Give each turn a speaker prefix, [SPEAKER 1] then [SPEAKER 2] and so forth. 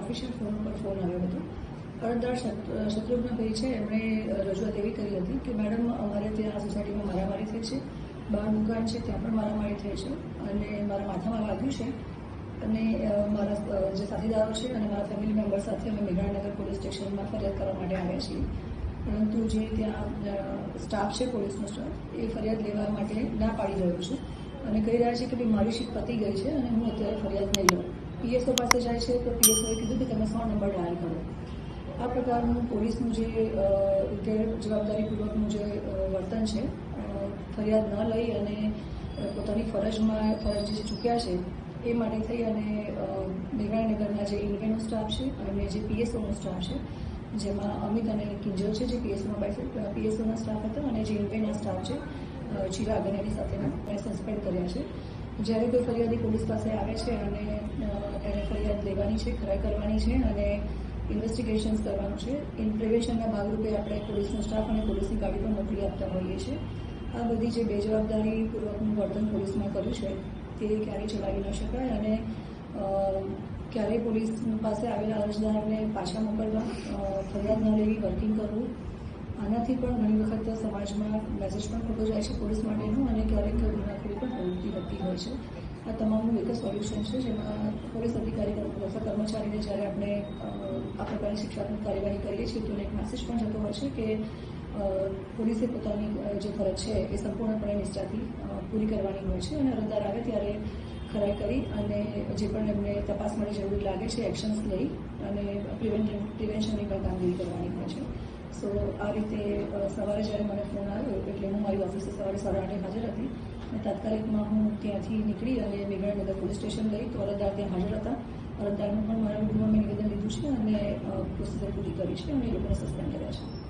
[SPEAKER 1] Official phone પર phone આવ્યો હતો. અરજદાર શત્રુ- શત્રુઘ્નભાઈ છે, એમણે રજૂઆત એવી કરી હતી કે, મેડમ, અમારે ત્યાં આ સોસાયટીમાં મારામારી થઈ છે, બહાર દુકાન છે, ત્યાં પણ મારામારી થઈ છે, અને મારા માથામાં વાગ્યું છે, અને મારા જે સાથીદારો છે અને મારા ફેમિલી મેમ્બર સાથે અમે મેઘાણનગર પોલીસ સ્ટેશનમાં ફરિયાદ કરવા માટે આવ્યા છીએ. પરંતુ જે ત્યાં સ્ટાફ છે, પોલીસનો સ્ટાફ એ ફરિયાદ લેવા માટે ના પાડી રહ્યો છે, અને કહી રહ્યા છે કે ભાઈ મારી શીખ પતી ગઈ છે, અને હું અત્યારે ફરિયાદ નહીં લઉં. પીએસઓ પાસે જાય છે, તો પીએસઓએ કીધું કે તમે સો નંબર ડાયલ કરો. આ પ્રકારનું પોલીસનું જે ગેર જવાબદારીપૂર્વકનું જે વર્તન છે ફરિયાદ ન લઈ અને પોતાની ફરજમાં, ફરજ જે ચૂક્યા છે, એ માટે થઈ અને મેઘાણીનગરના જે ઇન્વેનો સ્ટાફ છે અને જે પીએસઓનો સ્ટાફ છે, જેમાં અમિત અને કિંજલ છે, જે પીએસઓના પીએસઓના સ્ટાફ હતા અને જે ઇન્વેના સ્ટાફ છે ચિરાગ અને એની સાથેના સસ્પેન્ડ કર્યા છે. જ્યારે કોઈ ફરિયાદી પોલીસ પાસે આવે છે અને એને ફરિયાદ લેવાની છે, ખરાઈ કરવાની છે અને ઇન્વેસ્ટિગેશન્સ કરવાનું છે ઇન પ્રિવેશનના ભાગરૂપે આપણે પોલીસનો સ્ટાફ અને પોલીસની ગાડી પણ મોકલી આપતા હોઈએ છીએ. આ બધી જે બેજવાબદારીપૂર્વકનું વર્તન પોલીસમાં કર્યું છે, તે ક્યારેય ચલાવી ન શકાય અને ક્યારેય પોલીસ પાસે આવેલા અરજદારને પાછા મોકલવા ફરિયાદ ન લેવી, વર્કિંગ કરવું, આનાથી પણ ઘણી વખત સમાજમાં મેસેજ પણ ખોટો જાય છે પોલીસ માટેનું અને ક્યારેક ગુનાખોરી પણ હોય છે. આ તમામનું એક જ સોલ્યુશન છે, જેમાં પોલીસ અધિકારી અથવા કર્મચારીને જ્યારે આપણે આ પ્રકારની શિક્ષાત્મક કાર્યવાહી કરીએ છીએ, તો એક મેસેજ પણ જતો હોય છે કે પોલીસે પોતાની જે ફરજ છે એ સંપૂર્ણપણે નિષ્ઠાથી પૂરી કરવાની હોય છે અને અરજદાર આવે ત્યારે ખરાઈ કરી અને જે પણ એમને તપાસ માટે જરૂરી લાગે છે એક્શન્સ લઈ અને પ્રિવેન્શન પ્રિવેન્શનની પણ કામગીરી કરવાની હોય છે. સો આ રીતે સવારે જ્યારે મને ફોન આવ્યો, એટલે હું મારી ઓફિસે સવારે સાડા આઠે હાજર હતી તાત્કાલિકમાં હું ત્યાંથી નીકળી અને મેઘાણીનગર પોલીસ સ્ટેશન ગઈ તો અરજદાર ત્યાં હાજર હતા. અરજદારનું પણ મારા વિરુદ્ધમાં મેં નિવેદન લીધું છે અને પ્રોસિજર પૂરી કરી છે અને એ લોકોને સસ્પેન્ડ કર્યા છે.